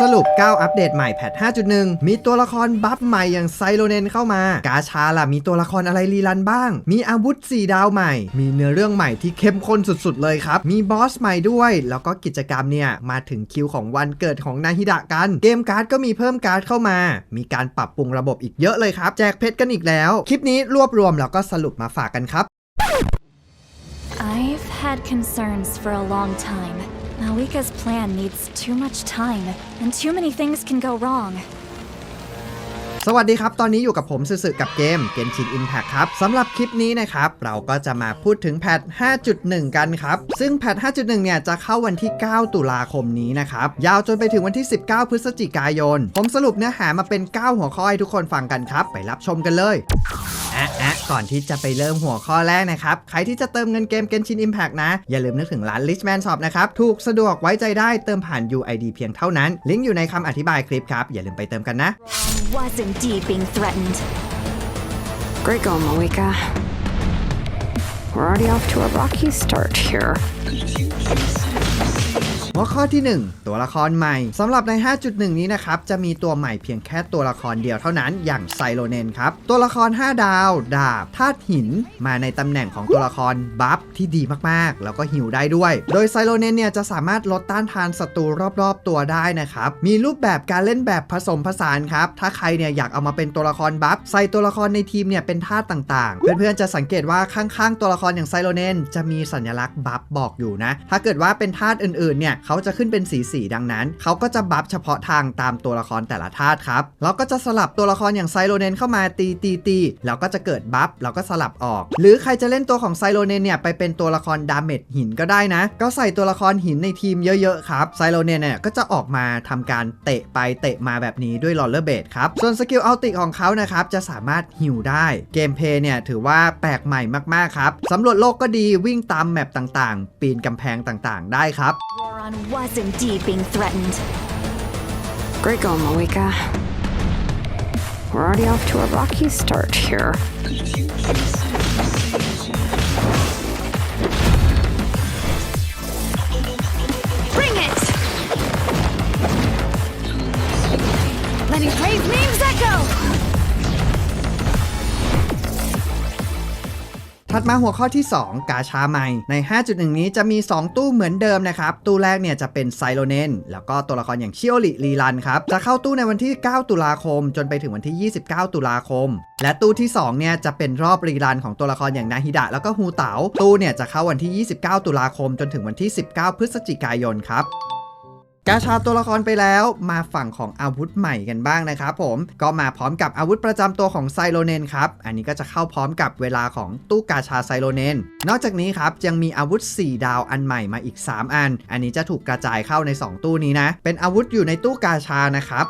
สรุป 9 อัปเดตใหม่แพท 5.1 มีตัวละครบัฟใหม่อย่างไซโลเนนเข้ามา กาชาล่ะมีตัวละครอะไรรีรันบ้าง มีอาวุธ 4 ดาวใหม่ มีเนื้อเรื่องใหม่ที่เข้มข้นสุดๆ เลยครับ มีบอสใหม่ด้วย แล้วก็กิจกรรมเนี่ย มาถึงคิวของวันเกิดของนาฮิดะกัน เกมการ์ดก็มีเพิ่มการ์ดเข้ามา มีการปรับปรุงระบบอีกเยอะเลยครับ แจกเพชรกันอีกแล้ว คลิปนี้รวบรวมแล้วก็สรุปมาฝากกันครับ I've had concerns for a long time. Malika's plan needs too much time, and too many things can go wrong. สวัสดีครับ ตอนนี้อยู่กับผมสึๆกับเกม Genshin Impact ครับสำหรับคลิปนี้นะครับ เราก็จะมาพูดถึงแพท 5.1 กันครับ ซึ่งแพท 5.1 เนี่ย จะเข้าวันที่ 9 ตุลาคมนี้นะครับ ยาวจนไปถึงวันที่ 19 พฤศจิกายน ผมสรุปเนื้อหามาเป็น 9 หัวข้อให้ทุกคนฟังกันครับ ไปรับชมกันเลย อะอะก่อนที่จะไปเริ่มหัวข้อแรกนะครับ ใครที่จะเติมเงินเกม Genshin Impact นะ อย่าลืมนึกถึงร้าน Richman Shop นะครับ ถูกสะดวกไว้ใจได้เติมผ่าน UID เพียงเท่านั้น ลิงก์อยู่ในคำอธิบายคลิปครับ อย่าลืมไปเติมกันนะ Was indeed being threatened. Great going, Malika. We're already off to a rocky start here. หัวข้อที่ 1 ตัวละครใหม่สำหรับใน 5.1 นี้นะครับ จะมีตัวใหม่เพียงแค่ตัวละครเดียวเท่านั้นอย่างไซโลเนนครับ ตัวละคร 5 ดาว ดาบธาตุหิน มาในตำแหน่งของตัวละครบัฟที่ดีมากๆ แล้วก็หิวได้ด้วย โดยไซโลเนนเนี่ยจะสามารถลดต้านทานศัตรูรอบๆ ตัวได้นะครับ มีรูปแบบการเล่นแบบผสมผสานครับ ถ้าใครเนี่ยอยากเอามาเป็นตัวละครบัฟใส่ตัวละครในทีมเนี่ยเป็นธาตุต่างๆ เพื่อนๆจะสังเกตว่าข้างๆ ตัวละครอย่างไซโลเนนจะมีสัญลักษณ์บัฟบอกอยู่นะ ถ้าเกิดว่าเป็นธาตุอื่นๆเนี่ยเขาจะขึ้นเป็นสีสีดังนั้น เขาก็จะบัฟเฉพาะทางตามตัวละครแต่ละธาตุครับแล้วก็จะสลับตัวละครอย่างไซโลเนนเข้ามาตีตีตีแล้วก็จะเกิดบัฟแล้วก็สลับออก หรือใครจะเล่นตัวของไซโลเนนเนี่ยไปเป็นตัวละครดาเมจหินก็ได้นะ ก็ใส่ตัวละครหินในทีมเยอะๆครับไซโลเนนเนี่ยก็จะออกมาทำการเตะไปเตะมาแบบนี้ด้วยลอลเลอร์เบดครับส่วนสกิลอัลติของเขานะครับจะสามารถฮิวได้เกมเพลย์เนี่ยถือว่าแปลกใหม่มากๆครับสำรวจโลกก็ดีวิ่งตามแมปต่างๆ ปีนกำแพงต่างๆ ได้ครับ Was indeed being threatened. Great going, Malika. We're already off to a rocky start here. ถัดมาหัวข้อที่ 2 กาชาใหม่ ใน 5.1 นี้จะมี 2 ตู้เหมือนเดิมนะครับ ตู้แรกเนี่ยจะเป็นไซโลเนนแล้วก็ตัวละครอย่างชิโอริรีรันครับ จะเข้าตู้ในวันที่ 9 ตุลาคม จนไปถึงวันที่ 29 ตุลาคม และตู้ที่ 2 เนี่ยจะเป็นรอบรีรันของตัวละครอย่างนาฮิดะแล้วก็ฮูเต๋าตู้เนี่ยจะเข้าวันที่ 29 ตุลาคม จนถึงวันที่ 19 พฤศจิกายนครับ กาชาตัวละครไปแล้วมาฝั่งของอาวุธใหม่กันบ้างนะครับผมก็มาพร้อมกับอาวุธประจำตัวของไซโลเนนครับ อันนี้ก็จะเข้าพร้อมกับเวลาของตู้กาชาไซโลเนน นอกจากนี้ครับยังมีอาวุธ 4 ดาวอันใหม่มาอีก 3 อัน อันนี้จะถูกกระจายเข้าใน 2 ตู้นี้นะ เป็นอาวุธอยู่ในตู้กาชานะครับ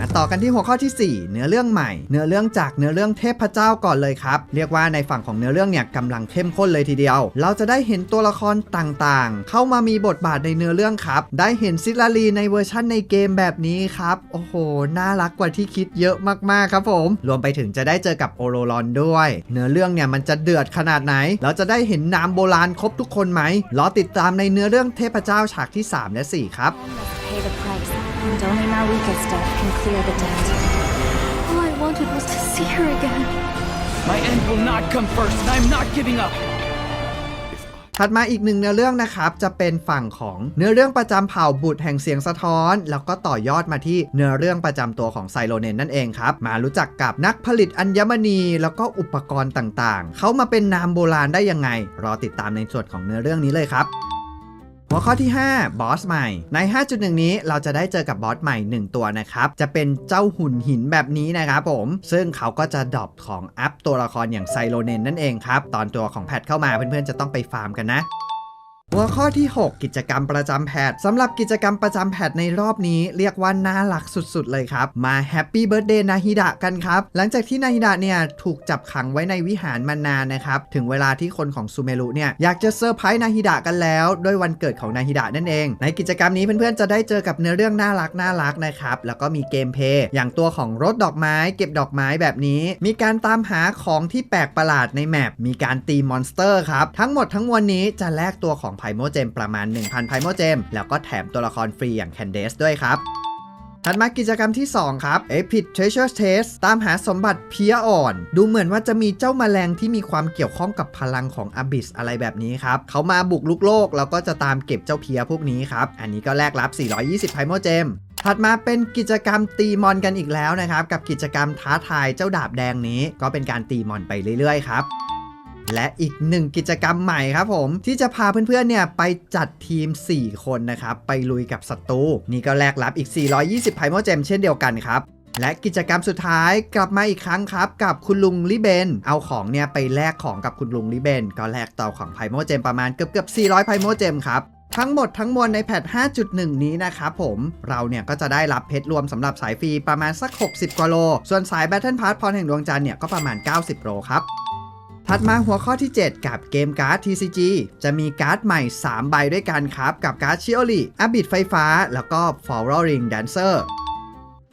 มาต่อกันที่หัวข้อที่ 4 เนื้อเรื่องใหม่ เนื้อเรื่องจากเนื้อเรื่องเทพเจ้าก่อนเลยครับ เรียกว่าในฝั่งของเนื้อเรื่องเนี่ยกำลังเข้มข้นเลยทีเดียว เราจะได้เห็นตัวละครต่างๆ เข้ามามีบทบาทในเนื้อเรื่องครับ ได้เห็นซิลารีในเวอร์ชั่นในเกมแบบนี้ครับ โอ้โห น่ารักกว่าที่คิดเยอะมากๆครับผม รวมไปถึงจะได้เจอกับโอโรลอนด้วย เนื้อเรื่องเนี่ยมันจะเดือดขนาดไหน เราจะได้เห็นนามโบราณครบทุกคนไหมรอติดตามในเนื้อเรื่องเทพเจ้าฉากที่ 3 และ 4 ครับ and only Malika's death can clear the debt. All I wanted was to see her again. My end will not come first, and I'm not giving up. ถัดมาอีกหนึ่งเนื้อเรื่องนะครับ จะเป็นฝั่งของเนื้อเรื่องประจำเผ่าบุตรแห่งเสียงสะท้อน แล้วก็ต่อยอดมาที่เนื้อเรื่องประจำตัวของไซโลเนนนั่นเองครับ มารู้จักกับนักผลิตอัญมณี แล้วก็อุปกรณ์ต่างๆ เขามาเป็นนามโบราณได้ยังไง รอติดตามในส่วนของเนื้อเรื่องนี้เลยครับ หัวข้อที่ 5 บอสใหม่ ใน 5.1 นี้เราจะได้เจอกับบอสใหม่ 1 ตัวนะครับ จะเป็นเจ้าหุ่นหินแบบนี้นะครับผม ซึ่งเขาก็จะดรอปของอัพตัวละครอย่างไซโลเนนนั่นเองครับ ตอนตัวของแพทเข้ามาเพื่อนๆจะต้องไปฟาร์มกันนะ หัวข้อที่ 6 กิจกรรมประจำแพทสำหรับกิจกรรมประจำแพทในรอบนี้ เรียกว่าน่ารักสุดๆ เลยครับ มาแฮปปี้เบิร์ดเดย์นาฮิดะกันครับ หลังจากที่นาฮิดะเนี่ยถูกจับขังไว้ในวิหารมานานนะครับ ถึงเวลาที่คนของซูเมรุเนี่ยอยากจะเซอร์ไพรส์นาฮิดะกันแล้วด้วยวันเกิดของนาฮิดะนั่นเอง ในกิจกรรมนี้เพื่อนๆจะได้เจอกับเนื้อเรื่องน่ารักน่ารักนะครับแล้วก็มีเกมเพย์อย่างตัวของรถดอกไม้ เก็บดอกไม้แบบนี้ มีการตามหาของที่แปลกประหลาดในแมปมีการตีมอนสเตอร์ครับทั้งหมดทั้งมวลนี้จะแลกตัวของไพโมเจมประมาณ 1,000ไพโมเจมแล้วก็แถมตัวละครฟรีอย่างแคนเดสด้วยครับถัดมากิจกรรมที่ 2 ครับ Epic Treasure Chest ตามหาสมบัติเพียอ่อน ดูเหมือนว่าจะมีเจ้าแมลงที่มีความเกี่ยวข้องกับพลังของ Abyss อะไรแบบนี้ครับ เขามาบุกลุกโลก แล้วก็จะตามเก็บเจ้าเพียพวกนี้ครับ อันนี้ก็แลกรับ 420ไพโมเจมถัดมาเป็นกิจกรรมตีมอนกันอีกแล้วนะครับ กับกิจกรรมท้าทายเจ้าดาบแดงนี้ ก็เป็นการตีมอนไปเรื่อยๆครับ และอีกหนึ่งกิจกรรมใหม่ครับผม ที่จะพาเพื่อนๆเนี่ยไปจัดทีม 4 คนนะครับ ไปลุยกับศัตรูนี่ก็แลกรับอีก 420ไพโมเจมเช่นเดียวกันครับและกิจกรรมสุดท้ายกลับมาอีกครั้งครับ กับคุณลุงลิเบน เอาของเนี่ยไปแลกของกับคุณลุงลิเบน ก็แลกต่อของไพโมเจมประมาณเกือบเกือบ400ไพโมเจมครับทั้งหมดทั้งมวลในแพท 5.1 นี้นะครับผม เราเนี่ยก็จะได้รับเพชรรวมสำหรับสายฟรีประมาณสัก 60 กว่าโล ส่วนสาย Battle Pass พรแห่งดวงจันทร์เนี่ยก็ประมาณ 90 โลครับ ถัดมาหัวข้อที่ 7 กับเกมการ์ด TCG จะมีการ์ดใหม่ 3 ใบด้วยกันครับ กับการ์ดชิโอริอบิดไฟฟ้า แล้วก็ฟอร์ร r i n g Dancer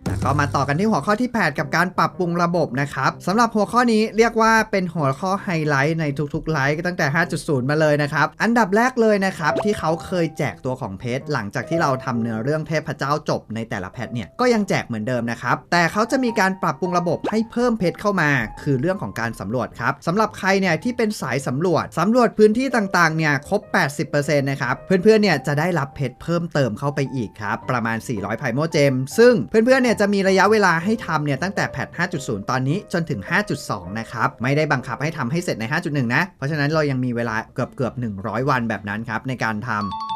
แล้วก็มาต่อกันที่หัวข้อที่ 8 กับการปรับปรุงระบบนะครับสำหรับหัวข้อนี้เรียกว่าเป็นหัวข้อไฮไลท์ในทุกๆไลท์ตั้งแต่ 5.0 มาเลยนะครับ อันดับแรกเลยนะครับ ที่เขาเคยแจกตัวของเพชรหลังจากที่เราทำเนื้อเรื่องเทพเจ้าจบในแต่ละแพทเนี่ยก็ยังแจกเหมือนเดิมนะครับ แต่เขาจะมีการปรับปรุงระบบให้เพิ่มเพชรเข้ามา คือเรื่องของการสำรวจครับสำหรับใครเนี่ยที่เป็นสายสำรวจสำรวจพื้นที่ต่างๆเนี่ยครบ 80%นะครับเพื่อนๆเนี่ยจะได้รับเพชรเพิ่มเติมเข้าไปอีกครับประมาณ 400ไพโมเจมซึ่งเพื่อนๆเนี่ยจะมีระยะเวลาให้ทำเนี่ยตั้งแต่แพท 5.0 ตอนนี้จนถึง 5.2 นะครับ ไม่ได้บังคับให้ทำให้เสร็จใน 5.1 นะ เพราะฉะนั้นเรายังมีเวลาเกือบเกือบ100 วันแบบนั้นครับในการทำ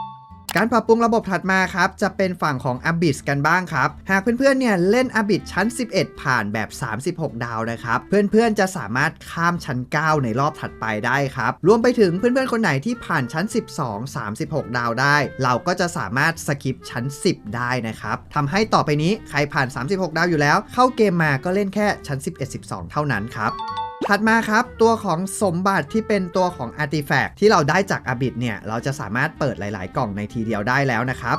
การปรับปรุงระบบถัดมาครับ จะเป็นฝั่งของ Abyss กันบ้างครับ หากเพื่อนๆเนี่ยเล่น Abyss ชั้น 11 ผ่านแบบ 36 ดาวนะครับ เพื่อนๆจะสามารถข้ามชั้น 9 ในรอบถัดไปได้ครับ รวมไปถึงเพื่อนๆคนไหนที่ผ่านชั้น 12 36 ดาวได้ เราก็จะสามารถสกิปชั้น 10 ได้นะครับทำให้ต่อไปนี้ใครผ่าน 36 ดาวอยู่แล้ว เข้าเกมมาก็เล่นแค่ชั้น 11 12 เท่านั้นครับ ถัดมาครับ ตัวของสมบัติที่เป็นตัวของอาร์ติแฟกต์ที่เราได้จากอาบิดเนี่ย เราจะสามารถเปิดหลาย ๆ กล่องในทีเดียวได้แล้วนะครับ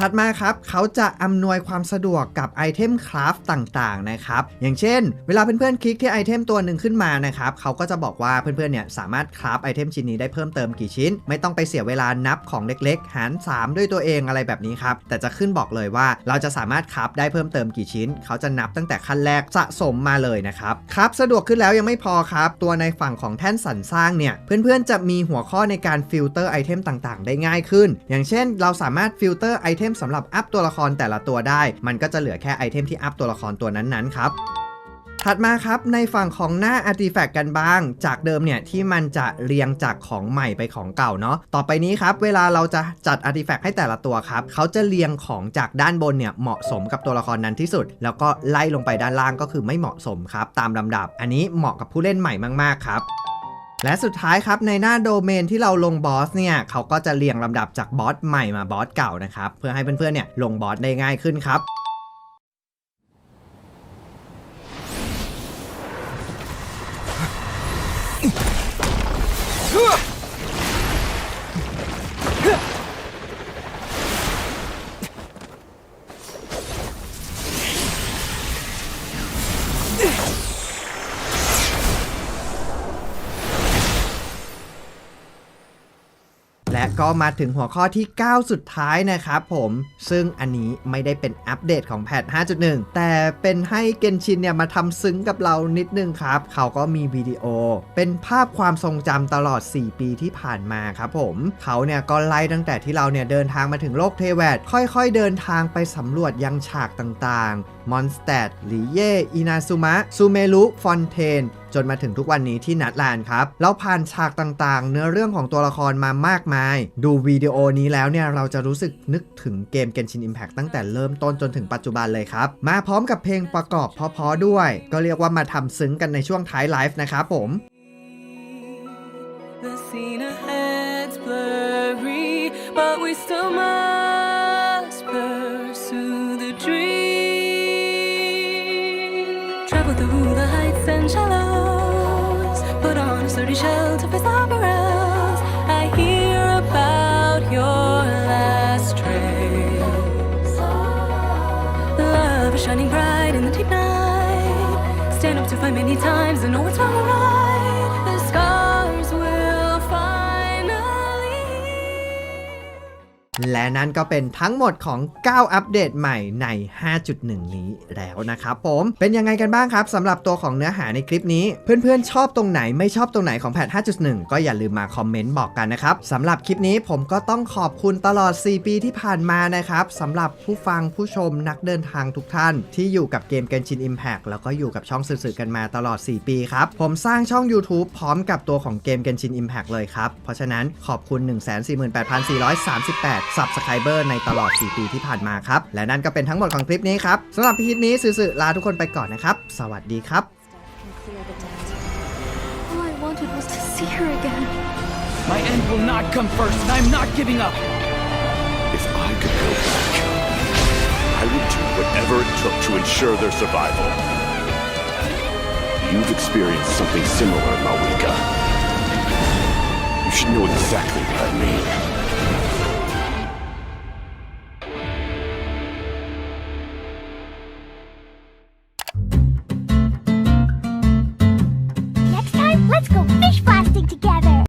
ถัดมาครับเขาจะอำนวยความสะดวกกับไอเทมคราฟต่างๆนะครับ อย่างเช่น เวลาเพื่อนๆคลิกที่ไอเทมตัวหนึ่งขึ้นมานะครับเขาก็จะบอกว่าเพื่อนๆเนี่ยสามารถคราฟไอเทมชิ้นนี้ได้เพิ่มเติมกี่ชิ้น ไม่ต้องไปเสียเวลานับของเล็กๆ หาร 3 ด้วยตัวเองอะไรแบบนี้ครับ แต่จะขึ้นบอกเลยว่าเราจะสามารถคราฟได้เพิ่มเติมกี่ชิ้น เขาจะนับตั้งแต่ขั้นแรกสะสมมาเลยนะครับครับสะดวกขึ้นแล้วยังไม่พอครับ ตัวในฝั่งของแท่นสรรสร้างเนี่ยเพื่อนๆจะมีหัวข้อในการฟิลเตอร์ไอเทมต่างๆ ได้ง่ายขึ้น อย่างเช่น เราสามารถฟิลเตอร์ไอเทมสำหรับอัพตัวละครแต่ละตัวได้ มันก็จะเหลือแค่ไอเทมที่อัพตัวละครตัวนั้นๆครับถัดมาครับ ในฝั่งของหน้า Artifact กันบ้าง จากเดิมเนี่ย ที่มันจะเรียงจากของใหม่ไปของเก่าเนาะต่อไปนี้ครับ เวลาเราจะจัด Artifact ให้แต่ละตัวครับ เขาจะเรียงของจากด้านบนเนี่ย เหมาะสมกับตัวละครนั้นที่สุด แล้วก็ไล่ลงไปด้านล่างก็คือไม่เหมาะสมครับ ตามลำดับ อันนี้เหมาะกับผู้เล่นใหม่มากๆครับ และสุดท้ายครับในหน้าโดเมนที่เราลงบอสเนี่ยเขาก็จะเรียงลำดับจากบอสใหม่มาบอสเก่านะครับเพื่อให้เพื่อนๆเนี่ยลงบอสได้ง่ายขึ้นครับ ก็มาถึงหัวข้อที่ 9 สุดท้ายนะครับผม ซึ่งอันนี้ไม่ได้เป็นอัปเดตของแพท 5.1 แต่เป็นให้เกนชินเนี่ยมาทำซึ้งกับเรานิดนึงครับ เขาก็มีวิดีโอ เป็นภาพความทรงจำตลอด 4 ปีที่ผ่านมาครับผม เขาเนี่ยก็ไล่ตั้งแต่ที่เราเนี่ยเดินทางมาถึงโลกเทแวดค่อยๆเดินทางไปสำรวจยังฉากต่างๆ มอนสเตดหลีเย่อินาซุมะซูเมรุฟอนเทน จนมาถึงทุกวันนี้ที่นัดแลนครับเราผ่านฉากต่างๆ เนื้อเรื่องของตัวละครมามากมาย ดูวิดีโอนี้แล้วเนี่ยเราจะรู้สึกนึกถึงเกม Genshin Impact ตั้งแต่เริ่มต้นจนถึงปัจจุบันเลยครับ มาพร้อมกับเพลงประกอบเพราะๆด้วย ก็เรียกว่ามาทำซึ้งกันในช่วงท้ายไลฟ์นะครับผม The scene ahead's blurry, but we still must pursue the dream. Travel through the heights and shallows, I hear about your last trails. Love is shining bright in the deep night. Stand up to fight many times and know it's or right. และนั่นก็เป็นทั้งหมดของ 9 อัปเดตใหม่ใน 5.1 นี้แล้วนะครับผม เป็นยังไงกันบ้างครับสำหรับตัวของเนื้อหาในคลิปนี้ เพื่อนๆ ชอบตรงไหนไม่ชอบตรงไหนของแพท 5.1 ก็อย่าลืมมาคอมเมนต์บอกกันนะครับสำหรับคลิปนี้ผมก็ต้องขอบคุณตลอด 4 ปีที่ผ่านมานะครับสำหรับผู้ฟังผู้ชมนักเดินทางทุกท่าน ที่อยู่กับเกม Genshin Impact แล้วก็อยู่กับช่องสื่อๆกันมาตลอด 4 ปีครับผมสร้างช่อง YouTube พร้อมกับตัวของเกม Genshin Impact เลยครับเพราะฉะนั้นขอบคุณ 148,438 Subscriber ในตลอด 4 ปีที่ผ่านมาครับ และนั่นก็เป็นทั้งหมดของคลิปนี้ครับสำหรับคลิปนี้สื่อๆลาทุกคนไปก่อนนะครับ สวัสดีครับ Can clear the debt. All I wanted was to see her again. My end will not come first, and I'm not giving up. If I could go back, I would do whatever it took to ensure their survival. You've experienced something similar, Malika. You should know exactly what I mean.